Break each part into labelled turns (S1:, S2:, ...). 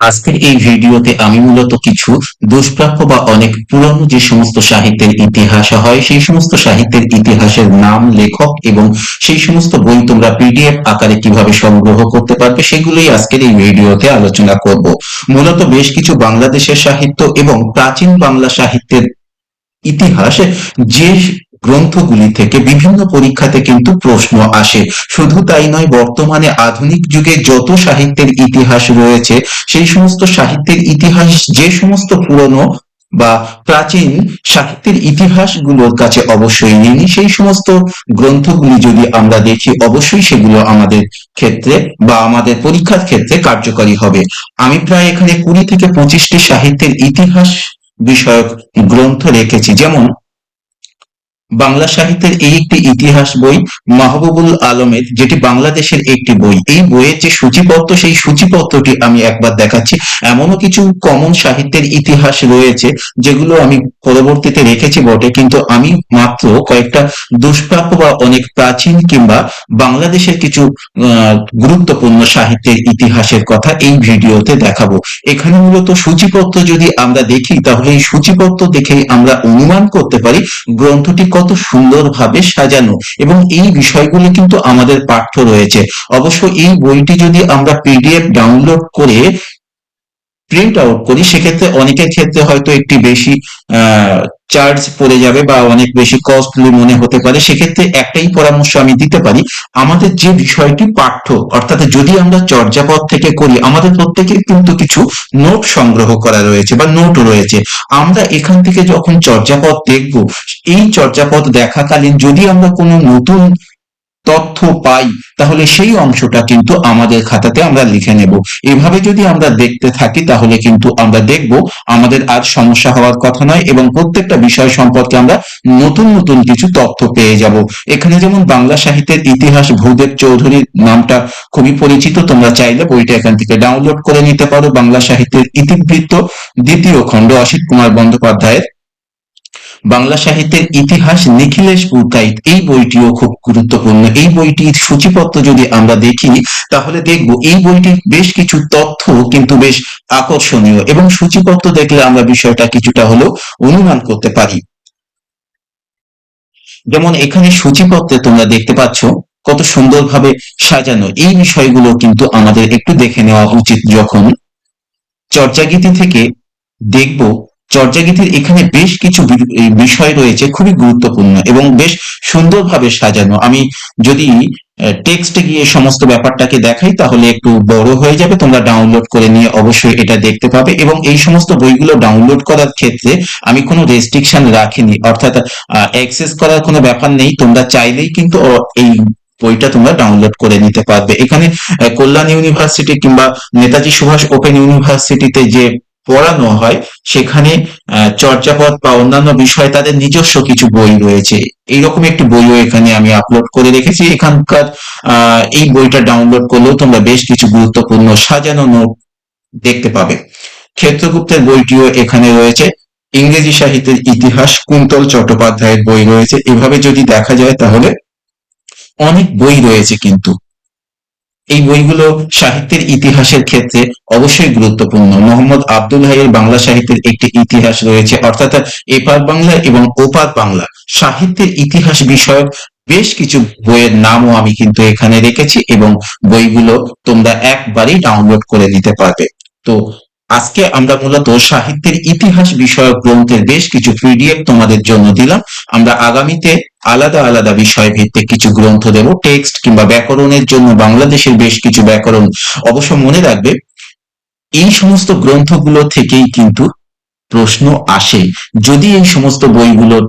S1: আজকের এই ভিডিওতে আমি মূলত কিছু দুষ্প্রাপ্য বা অনেক পুরনো যে সমস্ত সাহিত্যের ইতিহাস হয়, সেই সমস্ত সাহিত্যের ইতিহাসের নাম লেখক এবং সেই সমস্ত বই তোমরা পিডিএফ আকারে কীভাবে সংগ্রহ করতে পারবে সেগুলোই আজকের এই ভিডিওতে আলোচনা করব। মূলত বেশ কিছু বাংলাদেশের সাহিত্য এবং প্রাচীন বাংলা সাহিত্যের ইতিহাস যে গ্রন্থগুলি থেকে, বিভিন্ন পরীক্ষাতে কিন্তু প্রশ্ন আসে। শুধু তাই নয়, বর্তমানে আধুনিক যুগে যত সাহিত্যের ইতিহাস রয়েছে, সেই সমস্ত সাহিত্যের ইতিহাস, যে সমস্ত পুরনো বা প্রাচীন সাহিত্যের ইতিহাসগুলোর কাছে অবশ্যই ঋণী। সেই সমস্ত গ্রন্থগুলি যদি আমরা দেখি, অবশ্যই সেগুলো আমাদের ক্ষেত্রে বা আমাদের পরীক্ষার ক্ষেত্রে কার্যকরী হবে। আমি প্রায় এখানে কুড়ি থেকে পঁচিশটি সাহিত্যের ইতিহাস বিষয়ক গ্রন্থ রেখেছি। যেমন বাংলা সাহিত্যের এই একটি ইতিহাস বই মাহবুবুল আলমের, যেটি বাংলাদেশের একটি বই। এই বইয়ের যে সূচিপত্র, সেই সূচিপত্রটি আমি একবার দেখাচ্ছি। এমনও কিছু কমন সাহিত্যের ইতিহাস রয়েছে, যেগুলো আমি পরবর্তীতে রেখেছি বটে, কিন্তু আমি মাত্র কয়েকটা দুষ্প্রাপ্য বা অনেক প্রাচীন কিংবা বাংলাদেশের কিছু গুরুত্বপূর্ণ সাহিত্যের ইতিহাসের কথা এই ভিডিওতে দেখাবো। এখানে মূলত সূচিপত্র যদি আমরা দেখি, তাহলে এই সূচিপত্র দেখেই আমরা অনুমান করতে পারি, গ্রন্থটি কত সুন্দরভাবে সাজানো। এবং এই বিষয়গুলি কিন্তু আমাদের পাঠ্য রয়েছে। অবশ্য এই বইটি যদি আমরা পিডিএফ ডাউনলোড করে প্রিন্ট আউট করি, সেক্ষেত্রে অনেকের ক্ষেত্রে হয়তো একটি বেশি চার্জ পড়ে যাবে বা অনেক বেশি কস্টলি মনে হতে পারে, সেক্ষেত্রে একটাই পরামর্শ আমি দিতে পারি। আমাদের যে বিষয়টি পাঠ্য, অর্থাৎ যদি আমরা চর্যাপদ থেকে করি, আমাদের প্রত্যেকের কিন্তু কিছু নোট সংগ্রহ করা রয়েছে বা নোট রয়েছে। আমরা এখান থেকে যখন চর্যাপদ দেখব, এই চর্যাপদ দেখাকালীন যদি আমরা কোনো নতুন তথ্য পাই, তাহলে সেই অংশটা কিন্তু আমাদের খাতাতে আমরা লিখে নেব। এভাবে যদি আমরা দেখতে থাকি, তাহলে কিন্তু আমরা দেখব আমাদের আর সমস্যা হওয়ার কথা নয় এবং প্রত্যেকটা বিষয় সম্পর্কে আমরা নতুন নতুন কিছু তথ্য পেয়ে যাব। এখানে যেমন বাংলা সাহিত্যের ইতিহাস, ভূদেব চৌধুরীর নামটা খুবই পরিচিত। তোমরা চাইলে বইটা এখান থেকে ডাউনলোড করে নিতে পারো। বাংলা সাহিত্যের ইতিবৃত্ত দ্বিতীয় খণ্ড অসিত কুমার বন্দ্যোপাধ্যায়ের বাংলা সাহিত্যের ইতিহাস নিখিলেশ পুরকাইত এই বইটিও খুব গুরুত্বপূর্ণ। এই বইটির সূচিপত্র যদি আমরা দেখি, তাহলে দেখব এই বইটির বেশ কিছু তথ্য কিন্তু বেশ আকর্ষণীয় এবং সূচিপত্র দেখলে আমরা বিষয়টা কিছুটা হলেও অনুমান করতে পারি। যেমন এখানে সূচিপত্রে তোমরা দেখতে পাচ্ছ কত সুন্দরভাবে সাজানো। এই বিষয়গুলো কিন্তু আমাদের একটু দেখে নেওয়া উচিত যখন চর্যাগীতি থেকে দেখব চর্যাগীতির এখানে বেশ কিছু বিষয় রয়েছে খুবই গুরুত্বপূর্ণ এবং বেশ সুন্দরভাবে সাজানো। আমি যদি টেক্সটে গিয়ে সমস্ত ব্যাপারটাকে দেখাই, তাহলে একটু বড় হয়ে যাবে। তোমরা ডাউনলোড করে নিয়ে অবশ্যই এটা দেখতে পাবে এবং এই সমস্ত বইগুলো ডাউনলোড করার ক্ষেত্রে আমি কোনো রেস্ট্রিকশন রাখিনি। অর্থাৎ অ্যাক্সেস করার কোনো ব্যাপার নেই। তোমরা চাইলেই কিন্তু এই বইটা তোমরা ডাউনলোড করে নিতে পারবে। এখানে কল্যাণ ইউনিভার্সিটি কিংবা নেতাজি সুভাষ ওপেন ইউনিভার্সিটিতে যে পড়ানো হয়, সেখানে চর্যাপদ বা অন্যান্য বিষয়ে তাদের নিজস্ব কিছু বই রয়েছে। এইরকম একটি বইও এখানে আমি আপলোড করে রেখেছি। এখানকার এই বইটা ডাউনলোড করলেও তোমরা বেশ কিছু গুরুত্বপূর্ণ সাজানো নোট দেখতে পাবে। ক্ষেত্রগুপ্তের বইটিও এখানে রয়েছে। ইংরেজি সাহিত্যের ইতিহাস, কুন্তল চট্টোপাধ্যায়ের বই রয়েছে। এভাবে যদি দেখা যায় তাহলে অনেক বই রয়েছে কিন্তু। এই বইগুলো সাহিত্যের ইতিহাসের ক্ষেত্রে অবশ্যই গুরুত্বপূর্ণ। মোহাম্মদ আব্দুল হাইয়ের বাংলা সাহিত্যের একটি ইতিহাস রয়েছে, অর্থাৎ এপার বাংলা এবং ওপার বাংলা। সাহিত্যের ইতিহাস বিষয়ক বেশ কিছু বইয়ের নামও আমি কিন্তু এখানে রেখেছি এবং বইগুলো তোমরা একবারই ডাউনলোড করে নিতে পারবে। তো আজকে আমরা মূলত সাহিত্যের ইতিহাস বিষয়ক গ্রন্থের বেশ কিছু পিডিএফ তোমাদের জন্য দিলাম। আমরা আগামীতে আলাদা আলাদা বিষয় ভিত্তিক কিছু গ্রন্থ দেব, টেক্সট কিংবা ব্যাকরণের জন্য বাংলাদেশের বেশ কিছু ব্যাকরণ অবশ্য মনে রাখবে। এই সমস্ত গ্রন্থগুলো থেকেই কিন্তু প্রশ্ন আসে। যদি এই সমস্ত বইগুলোর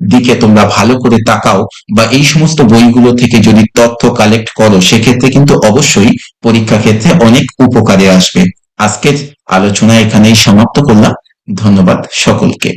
S1: দিকে তোমরা ভালো করে তাকাও বা এই সমস্ত বইগুলো থেকে যদি তথ্য কালেক্ট করো, সেক্ষেত্রে কিন্তু অবশ্যই পরীক্ষা ক্ষেত্রে অনেক উপকারে আসবে। আজকের আলোচনা এখানেই সমাপ্ত করলাম। ধন্যবাদ সকলকে।